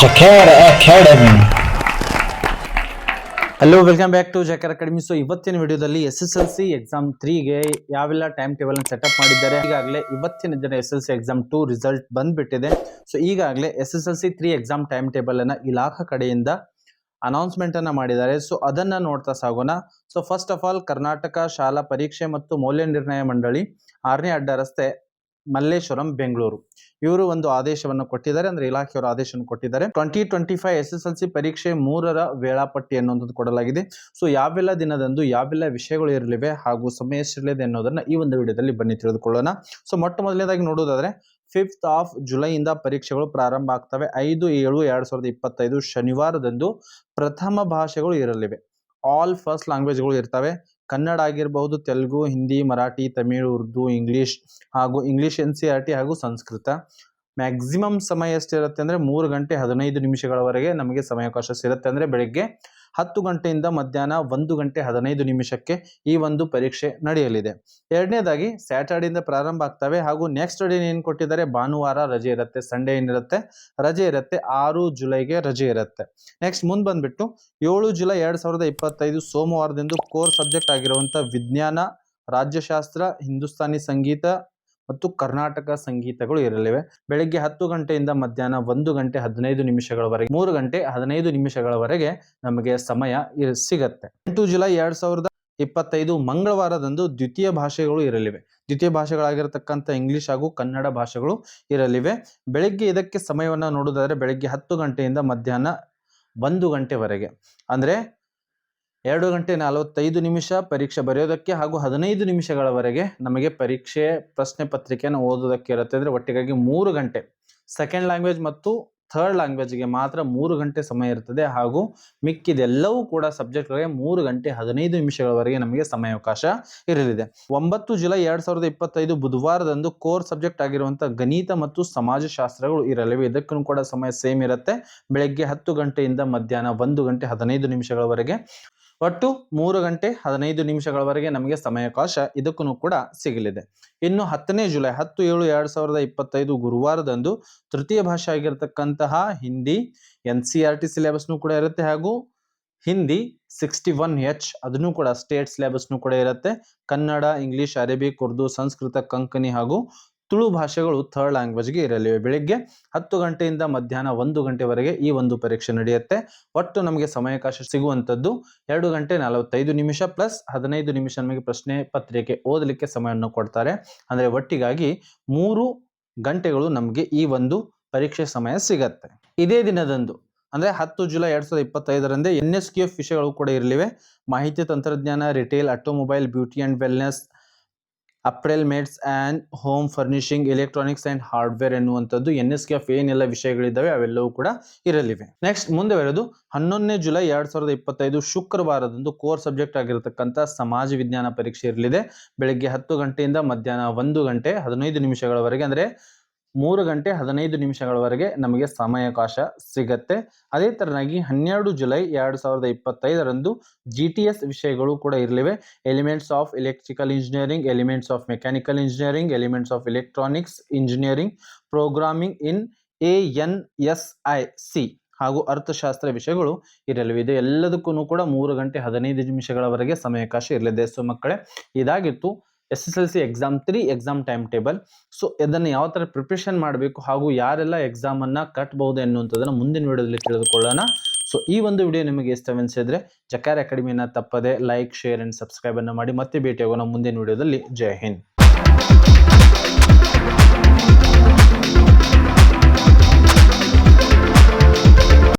Jacar academy hello welcome back to Jacar academy so ಇವತ್ತಿನ ವಿಡಿಯೋದಲ್ಲಿ S S L C exam ತ್ರೀಗೆ ಯಾವೆಲ್ಲ time table ಅನ್ನು setup ಮಾಡಿದ್ದಾರೆ? ಈಗಾಗಲೇ ಇವತ್ತಿನ ದಿನ S L C exam two result ಬಂದ್ಬಿಟ್ಟಿದೆ. ಸೊ ಈಗಾಗಲೇ S S L C three exam time table ಅನ್ನ ಇಲಾಖಾ ಕಡೆಯಿಂದ ಅನೌನ್ಸ್ಮೆಂಟ್ ಅನ್ನ ಮಾಡಿದ್ದಾರೆ. ಸೊ ಅದನ್ನ ನೋಡ್ತಾ ಸಾಗೋಣ. So first of all Karnataka ಶಾಲಾ ಪರೀಕ್ಷೆ ಮತ್ತು ಮೌಲ್ಯ ನಿರ್ಣಯ ಮಂಡಳಿ ಆರನೇ ಅಡ್ಡ ರಸ್ತೆ ಮಲ್ಲೇಶ್ವರಂ, ಬೆಂಗಳೂರು. ಇವರು ಒಂದು ಆದೇಶವನ್ನು ಕೊಟ್ಟಿದ್ದಾರೆ. ಅಂದ್ರೆ ಇಲಾಖೆಯವರು ಆದೇಶವನ್ನು ಕೊಟ್ಟಿದ್ದಾರೆ. Twenty twenty five S S L C ಪರೀಕ್ಷೆ ಮೂರರ ವೇಳಾಪಟ್ಟಿ ಅನ್ನುವಂಥದ್ದು ಕೊಡಲಾಗಿದೆ. ಸೊ, ಯಾವೆಲ್ಲ ದಿನದಂದು ಯಾವೆಲ್ಲ ವಿಷಯಗಳು ಇರಲಿವೆ ಹಾಗೂ ಸಮಯ ಎಷ್ಟಿರಲಿದೆ ಅನ್ನೋದನ್ನು ಈ ಒಂದು ವಿಡಿಯೋದಲ್ಲಿ ಬನ್ನಿ ತಿಳಿದುಕೊಳ್ಳೋಣ. ಸೊ, ಮೊಟ್ಟ ಮೊದಲನೇದಾಗಿ ನೋಡೋದಾದರೆ, ಫಿಫ್ತ್ ಆಫ್ ಜುಲೈಯಿಂದ ಪರೀಕ್ಷೆಗಳು ಪ್ರಾರಂಭ ಆಗ್ತವೆ. ಐದು, ಏಳು, ಎರಡು ಸಾವಿರದ ಇಪ್ಪತ್ತೈದು ಶನಿವಾರದಂದು ಪ್ರಥಮ ಭಾಷೆಗಳು ಇರಲಿವೆ. ಆಲ್ ಫಸ್ಟ್ ಲ್ಯಾಂಗ್ವೇಜ್ಗಳು ಇರ್ತವೆ. ಕನ್ನಡ ಆಗಿರಬಹುದು, ತೆಲುಗು, ಹಿಂದಿ, ಮರಾಠಿ, ತಮಿಳು, ಉರ್ದು, ಇಂಗ್ಲೀಷ್ ಹಾಗೂ English N C R T ಹಾಗೂ ಸಂಸ್ಕೃತ. ಮ್ಯಾಕ್ಸಿಮಮ್ ಸಮಯ ಎಷ್ಟಿರುತ್ತೆ ಅಂದರೆ ಮೂರು ಗಂಟೆ ಹದಿನೈದು ನಿಮಿಷಗಳವರೆಗೆ ನಮಗೆ ಸಮಯಾವಕಾಶ ಸಿರುತ್ತೆ ಅಂದರೆ ಬೆಳಗ್ಗೆ ಹತ್ತು ಗಂಟೆಯಿಂದ ಮಧ್ಯಾಹ್ನ ಒಂದು ಗಂಟೆ ಹದಿನೈದು ನಿಮಿಷಕ್ಕೆ ಈ ಒಂದು ಪರೀಕ್ಷೆ ನಡೆಯಲಿದೆ. ಎರಡನೇದಾಗಿ ಸ್ಯಾಟರ್ಡೆಯಿಂದ ಪ್ರಾರಂಭ ಆಗ್ತವೆ ಹಾಗೂ ನೆಕ್ಸ್ಟ್ ಡೇ ಏನು ಕೊಟ್ಟಿದ್ದಾರೆ? ಭಾನುವಾರ ರಜೆ ಇರುತ್ತೆ ಸಂಡೇ ಏನಿರುತ್ತೆ? ರಜೆ ಇರುತ್ತೆ, ಆರು ಜುಲೈಗೆ ರಜೆ ಇರುತ್ತೆ. ನೆಕ್ಸ್ಟ್ ಮುಂದೆ ಬಂದ್ಬಿಟ್ಟು, ಏಳು ಜುಲೈ ಎರಡು ಸಾವಿರದ ಇಪ್ಪತ್ತೈದು ಸೋಮವಾರದಿಂದ ಕೋರ್ ಸಬ್ಜೆಕ್ಟ್ ಆಗಿರುವಂಥ ವಿಜ್ಞಾನ, ರಾಜ್ಯಶಾಸ್ತ್ರ, ಹಿಂದೂಸ್ತಾನಿ ಸಂಗೀತ ಮತ್ತು ಕರ್ನಾಟಕ ಸಂಗೀತಗಳು ಇರಲಿವೆ. ಬೆಳಗ್ಗೆ ಹತ್ತು ಗಂಟೆಯಿಂದ ಮಧ್ಯಾಹ್ನ ಒಂದು ಗಂಟೆ ಹದಿನೈದು ನಿಮಿಷಗಳವರೆಗೆ, ಮೂರು ಗಂಟೆ ಹದಿನೈದು ನಿಮಿಷಗಳವರೆಗೆ ನಮಗೆ ಸಮಯ ಸಿಗತ್ತೆ. ಎಂಟು ಜುಲೈ ಎರಡ್ ಸಾವಿರದ ಇಪ್ಪತ್ತೈದು ಮಂಗಳವಾರದಂದು ದ್ವಿತೀಯ ಭಾಷೆಗಳು ಇರಲಿವೆ. ದ್ವಿತೀಯ ಭಾಷೆಗಳಾಗಿರತಕ್ಕಂಥ ಇಂಗ್ಲಿಷ್ ಹಾಗೂ ಕನ್ನಡ ಭಾಷೆಗಳು ಇರಲಿವೆ. ಬೆಳಗ್ಗೆ ಇದಕ್ಕೆ ಸಮಯವನ್ನು ನೋಡೋದಾದರೆ ಬೆಳಗ್ಗೆ ಹತ್ತು ಗಂಟೆಯಿಂದ ಮಧ್ಯಾಹ್ನ ಒಂದು ಗಂಟೆವರೆಗೆ. ಅಂದ್ರೆ ಎರಡು ಗಂಟೆ ನಲವತ್ತೈದು ನಿಮಿಷ ಪರೀಕ್ಷೆ ಬರೆಯೋದಕ್ಕೆ ಹಾಗೂ ಹದಿನೈದು ನಿಮಿಷಗಳವರೆಗೆ ನಮಗೆ ಪರೀಕ್ಷೆ ಪ್ರಶ್ನೆ ಪತ್ರಿಕೆಯನ್ನು ಓದೋದಕ್ಕೆ ಇರುತ್ತೆ. ಅಂದರೆ ಒಟ್ಟಿಗಾಗಿ ಮೂರು ಗಂಟೆ. ಸೆಕೆಂಡ್ ಲ್ಯಾಂಗ್ವೇಜ್ ಮತ್ತು ಥರ್ಡ್ ಲ್ಯಾಂಗ್ವೇಜ್ಗೆ ಮಾತ್ರ ಮೂರು ಗಂಟೆ ಸಮಯ ಇರ್ತದೆ. ಹಾಗೂ ಮಿಕ್ಕಿದೆಲ್ಲವೂ ಕೂಡ ಸಬ್ಜೆಕ್ಟ್ಗಳಿಗೆ ಮೂರು ಗಂಟೆ ಹದಿನೈದು ನಿಮಿಷಗಳವರೆಗೆ ನಮಗೆ ಸಮಯಾವಕಾಶ ಇರಲಿದೆ. ಒಂಬತ್ತು ಜುಲೈ ಎರಡು ಸಾವಿರದ ಇಪ್ಪತ್ತೈದು ಬುಧವಾರದಂದು ಕೋರ್ ಸಬ್ಜೆಕ್ಟ್ ಆಗಿರುವಂಥ ಗಣಿತ ಮತ್ತು ಸಮಾಜಶಾಸ್ತ್ರಗಳು ಇರಲಿವೆ. ಇದಕ್ಕೂ ಕೂಡ ಸಮಯ ಸೇಮ್ ಇರುತ್ತೆ. ಬೆಳಗ್ಗೆ ಹತ್ತು ಗಂಟೆಯಿಂದ ಮಧ್ಯಾಹ್ನ ಒಂದು ಗಂಟೆ ಹದಿನೈದು ನಿಮಿಷಗಳವರೆಗೆ ಒಟ್ಟು ಮೂರು ಗಂಟೆ ಹದಿನೈದು ನಿಮಿಷಗಳವರೆಗೆ ನಮಗೆ ಸಮಯಾವಕಾಶ ಇದಕ್ಕೂ ಕೂಡ ಸಿಗಲಿದೆ. ಇನ್ನು ಹತ್ತನೇ ಜುಲೈ ಹತ್ತು ಏಳು ಎರಡು ಸಾವಿರದ ಇಪ್ಪತ್ತೈದು ಗುರುವಾರದಂದು ತೃತೀಯ ಭಾಷೆ ಆಗಿರತಕ್ಕಂತಹ Hindi N C R T ಸಿಲೆಬಸ್ನು ಕೂಡ ಇರುತ್ತೆ ಹಾಗೂ ಹಿಂದಿ ಸಿಕ್ಸ್ಟಿ ಒನ್ ಎಚ್ ಅದನ್ನು ಕೂಡ ಸ್ಟೇಟ್ ಸಿಲೆಬಸ್ನು ಕೂಡ ಇರುತ್ತೆ. ಕನ್ನಡ ಇಂಗ್ಲಿಷ್ ಅರೇಬಿಕ್ ಉರ್ದು ಸಂಸ್ಕೃತ ಕಂಕಣಿ ಹಾಗೂ ತುಳು ಭಾಷೆಗಳು ಥರ್ಡ್ ಲ್ಯಾಂಗ್ವೇಜ್ಗೆ ಇರಲಿವೆ ಬೆಳಿಗ್ಗೆ ಹತ್ತು ಗಂಟೆಯಿಂದ ಮಧ್ಯಾಹ್ನ ಒಂದು ಗಂಟೆವರೆಗೆ ಈ ಒಂದು ಪರೀಕ್ಷೆ ನಡೆಯುತ್ತೆ. ಒಟ್ಟು ನಮಗೆ ಸಮಯಾವಕಾಶ ಸಿಗುವಂಥದ್ದು ಎರಡು ಗಂಟೆ ನಲವತ್ತೈದು ನಿಮಿಷ ಪ್ಲಸ್ ಹದಿನೈದು ನಿಮಿಷ ನಮಗೆ ಪ್ರಶ್ನೆ ಪತ್ರಿಕೆ ಓದಲಿಕ್ಕೆ ಸಮಯವನ್ನು ಕೊಡ್ತಾರೆ. ಅಂದರೆ ಒಟ್ಟಿಗಾಗಿ ಮೂರು ಗಂಟೆಗಳು ನಮಗೆ ಈ ಒಂದು ಪರೀಕ್ಷೆ ಸಮಯ ಸಿಗತ್ತೆ. ಇದೇ ದಿನದಂದು, ಅಂದರೆ ಹತ್ತು ಜುಲೈ ಎರಡು ಸಾವಿರದ ಇಪ್ಪತ್ತೈದರಂದೇ ಎನ್ ಎಸ್ ಕ್ಯೂ ಎಫ್ ವಿಷಯಗಳು ಕೂಡ ಇರಲಿವೆ. ಮಾಹಿತಿ ತಂತ್ರಜ್ಞಾನ, retail, automobile, beauty and wellness apparel mades and home furnishing electronics and hardware ಎನ್ನುವಂಥದ್ದು ಎನ್ ಎಸ್ ಕೆ ಎಫ್ ಏನೆಲ್ಲ ವಿಷಯಗಳಿದ್ದಾವೆ ಅವೆಲ್ಲವೂ ಕೂಡ ಇರಲಿವೆ. ನೆಕ್ಸ್ಟ್ ಮುಂದೆ ಬರೋದು ಹನ್ನೊಂದನೇ ಜುಲೈ ಎರಡು ಸಾವಿರದ ಇಪ್ಪತ್ತೈದು ಶುಕ್ರವಾರದಂದು ಕೋರ್ ಸಬ್ಜೆಕ್ಟ್ ಆಗಿರತಕ್ಕಂಥ ಸಮಾಜ ವಿಜ್ಞಾನ ಪರೀಕ್ಷೆ ಇರಲಿದೆ. ಬೆಳಗ್ಗೆ ಹತ್ತು ಗಂಟೆಯಿಂದ ಮಧ್ಯಾಹ್ನ ಒಂದು ಗಂಟೆ ಹದಿನೈದು ನಿಮಿಷಗಳವರೆಗೆ. ಅಂದರೆ ಮೂರು ಗಂಟೆ ಹದಿನೈದು ನಿಮಿಷಗಳವರೆಗೆ ನಮಗೆ ಸಮಯಾವಕಾಶ ಸಿಗತ್ತೆ. ಅದೇ ತರನಾಗಿ ಹನ್ನೆರಡು ಜುಲೈ ಎರಡು ಸಾವಿರದ ಇಪ್ಪತ್ತೈದರಂದು ಜಿ ಟಿ ಎಸ್ ವಿಷಯಗಳು ಕೂಡ ಇರಲಿವೆ. Elements of electrical engineering elements of mechanical engineering elements of electronics engineering programming in A N S I C ಹಾಗೂ ಅರ್ಥಶಾಸ್ತ್ರ ವಿಷಯಗಳು ಇರಲಿವೆ. ಇದು ಎಲ್ಲದಕ್ಕೂ ಕೂಡ ಮೂರು ಗಂಟೆ ಹದಿನೈದು ನಿಮಿಷಗಳವರೆಗೆ ಸಮಯಾವಕಾಶ ಇರಲಿದೆ. ಸೊ ಮಕ್ಕಳೇ, ಇದಾಗಿತ್ತು. S S L C exam three exam time table so ಇದನ್ನು ಯಾವ ಥರ ಪ್ರಿಪ್ರೇಷನ್ ಮಾಡಬೇಕು ಹಾಗೂ ಯಾರೆಲ್ಲ ಎಕ್ಸಾಮನ್ನು ಕಟ್ಬಹುದು ಎನ್ನುವಂಥದ್ದನ್ನು ಮುಂದಿನ ವಿಡಿಯೋದಲ್ಲಿ ತಿಳಿದುಕೊಳ್ಳೋಣ. ಸೊ ಈ ಒಂದು ವಿಡಿಯೋ ನಿಮಗೆ ಇಷ್ಟವೆನಿಸಿದ್ರೆ ಜಕಾರ್ ಅಕಾಡೆಮಿನ ತಪ್ಪದೆ ಲೈಕ್ ಶೇರ್ ಆ್ಯಂಡ್ ಸಬ್ಸ್ಕ್ರೈಬನ್ನು ಮಾಡಿ ಮತ್ತೆ ಭೇಟಿಯಾಗೋಣ ಮುಂದಿನ ವಿಡಿಯೋದಲ್ಲಿ. ಜೈ ಹಿಂದ್.